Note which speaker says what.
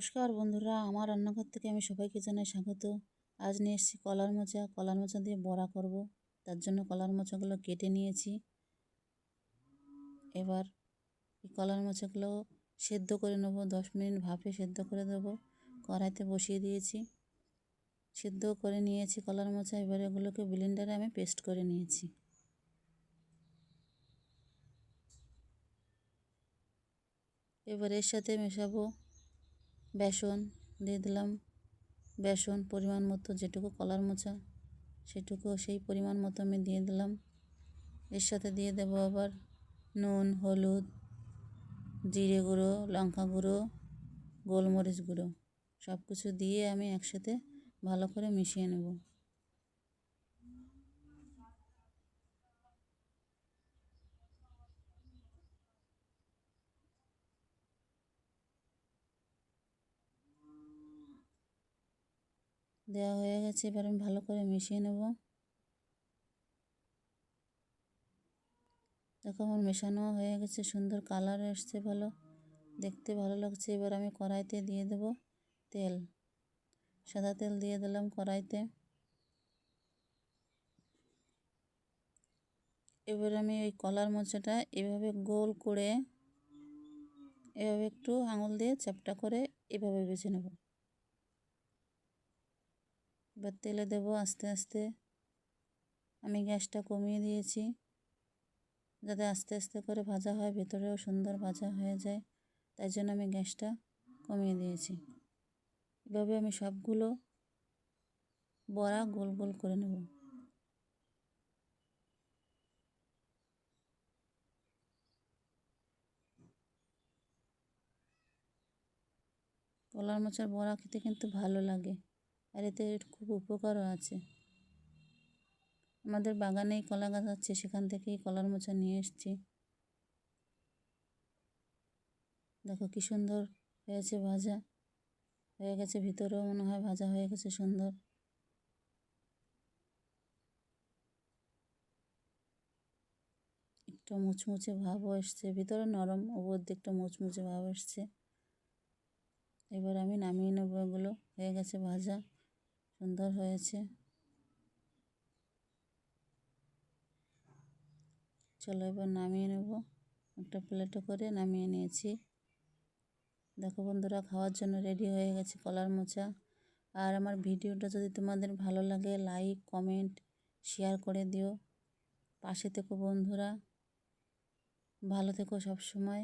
Speaker 1: নমস্কার বন্ধুরা, আমার রান্নাঘর থেকে আমি সবাইকে জানাই স্বাগত। আজ নিয়ে এসেছি কলার মোচা। কলার মোচা দিয়ে বড়া করব। তার জন্য কলার মোচাগুলো কেটে নিয়েছি। এবার এই কলার মোচাগুলো সেদ্ধ করে নেব। দশ মিনিট ভাপে সেদ্ধ করে দেব। কড়াইতে বসিয়ে দিয়েছি। সেদ্ধ করে নিয়েছি কলার মোচা। এবার এগুলোকে ব্লেন্ডারে আমি পেস্ট করে নিয়েছি। এবার এর সাথে মেশাবো বেসন দিয়ে দিলাম। বেসন পরিমাণ মতো যেটুকু কলার মোচা, সেটুকু সেই পরিমাণ মতো আমি দিয়ে দিলাম। এর সাথে দিয়ে দেবো আবার নুন, হলুদ, জিরে গুঁড়ো, লঙ্কা গুঁড়ো, গোলমরিচ গুঁড়ো। সব কিছু দিয়ে আমি একসাথে ভালো করে মিশিয়ে নেব। দেওয়া হয়ে গেছে, এবার আমি ভালো করে মিশিয়ে নেব। দেখো আমার মেশানো হয়ে গেছে, সুন্দর কালার এসছে, ভালো, দেখতে ভালো লাগছে। এবার আমি কড়াইতে দিয়ে দেব তেল, সাদা তেল দিয়ে দিলাম কড়াইতে। এবার আমি ওই কলার মোচাটা এভাবে গোল করে, এভাবে একটু আঙুল দিয়ে চ্যাপটা করে এভাবে বেছে নেব। এবার তেলে দেব আস্তে আস্তে। আমি গ্যাসটা কমিয়ে দিয়েছি, যাতে আস্তে আস্তে করে ভাজা হয়, ভেতরেও সুন্দর ভাজা হয়ে যায়। তাই জন্য আমি গ্যাসটা কমিয়ে দিয়েছি। এভাবে আমি সবগুলো বড়া গোল গোল করে নেব। কলার মোচার বড়া খেতে কিন্তু ভালো লাগে। আর এতে খুব উপকারও আছে। আমাদের বাগানেই কলা গাছ আছে, সেখান থেকেই কলার মোচা নিয়ে এসেছি। দেখো কী সুন্দর হয়েছে ভাজা। হয়ে গেছে, ভিতরেও মনে হয় ভাজা হয়ে গেছে সুন্দর। একটা মুচমুচে ভাবও এসছে, ভিতরে নরম ওপর দিকটা মুচমুচে ভাব এসছে। এবার আমি নামিয়ে নেব এগুলো, হয়ে গেছে ভাজা। সুন্দর হয়েছে। চলো এবার নামিয়ে নেব। একটা প্লেটে করে নামিয়ে নিয়েছি। দেখো বন্ধুরা, খাওয়ার জন্য রেডি হয়ে গেছে কলার মোচা। আর আমার ভিডিওটা যদি তোমাদের ভালো লাগে, লাইক, কমেন্ট, শেয়ার করে দিও। পাশে থেকো বন্ধুরা। ভালো থেকো সব সময়